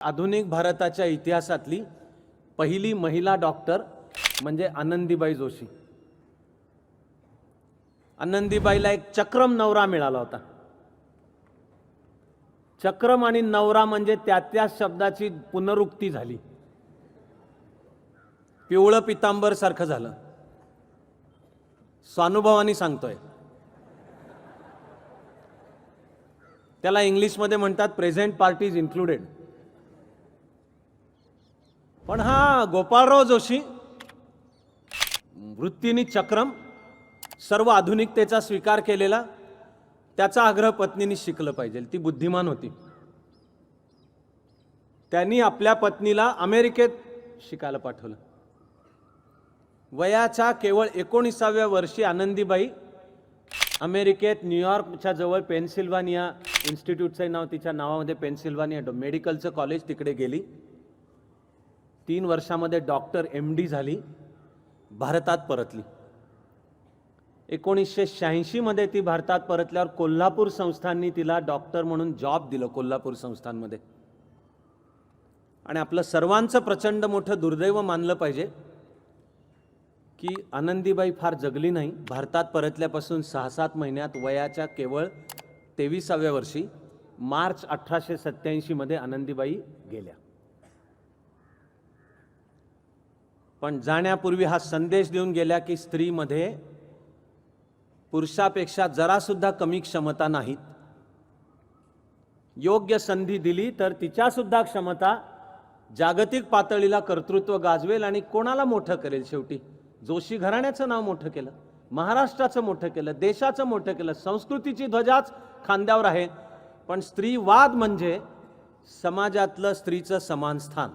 आधुनिक भारताच्या इतिहासातली पहिली महिला डॉक्टर म्हणजे आनंदीबाई जोशी. आनंदीबाईला एक चक्रम नवरा मिळाला होता. चक्रम आणि नवरा म्हणजे त्या त्या शब्दाची पुनरुक्ती झाली. पिवळं पितांबर सारखं झालं. स्वानुभवानी सांगतोय. त्याला इंग्लिशमध्ये म्हणतात प्रेझेंट पार्टीज इन्क्लुडेड. पण हा गोपाळराव जोशी वृत्तीने चक्रम सर्व आधुनिकतेचा स्वीकार केलेला त्याचा आग्रह पत्नीने शिकलं पाहिजे. ती बुद्धिमान होती. त्यांनी आपल्या पत्नीला अमेरिकेत शिकायला पाठवलं. वयाच्या केवळ एकोणीसाव्या वर्षी आनंदीबाई अमेरिकेत न्यूयॉर्कच्या जवळ पेन्सिल्वानिया इन्स्टिट्यूटचं नाव तिच्या नावामध्ये पेन्सिल्वानिया मेडिकलचं कॉलेज तिकडे गेली. तीन वर्षामध्ये डॉक्टर एम डी झाली भारतात परतली. एकोणीसशे शहाऐंशीमध्ये ती भारतात परतल्यावर कोल्हापूर संस्थांनी तिला डॉक्टर म्हणून जॉब दिलं कोल्हापूर संस्थांमध्ये. आणि आपलं सर्वांचं प्रचंड मोठं दुर्दैव मानलं पाहिजे की आनंदीबाई फार जगली नाही. भारतात परतल्यापासून सहा सात महिन्यात वयाच्या केवळ तेविसाव्या वर्षी मार्च अठराशे सत्याऐंशीमध्ये आनंदीबाई गेल्या. पण जाण्यापूर्वी हा संदेश देऊन गेल्या की स्त्रीमध्ये पुरुषापेक्षा जरासुद्धा कमी क्षमता नाहीत. योग्य संधी दिली तर तिच्यासुद्धा क्षमता जागतिक पातळीला कर्तृत्व गाजवेल आणि कोणाला मोठं करेल शेवटी? जोशी घराण्याचं नाव मोठं केलं महाराष्ट्राचं मोठं केलं देशाचं मोठं केलं संस्कृतीची ध्वजाच खांद्यावर आहे. पण स्त्रीवाद म्हणजे समाजातलं स्त्रीचं समान स्थान.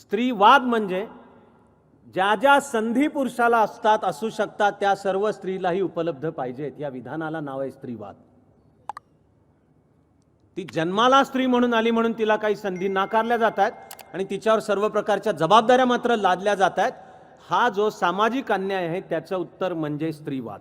स्त्रीवाद म्हणजे ज्या ज्या संधी पुरुषाला असतात असू शकतात त्या सर्व स्त्रीलाही उपलब्ध पाहिजेत. या विधानाला नाव आहे स्त्रीवाद. ती जन्माला स्त्री म्हणून आली म्हणून तिला काही संधी नाकारल्या जात आहेत आणि तिच्यावर सर्व प्रकारच्या जबाबदाऱ्या मात्र लादल्या जात आहेत हा जो सामाजिक अन्याय आहे त्याचं उत्तर म्हणजे स्त्रीवाद.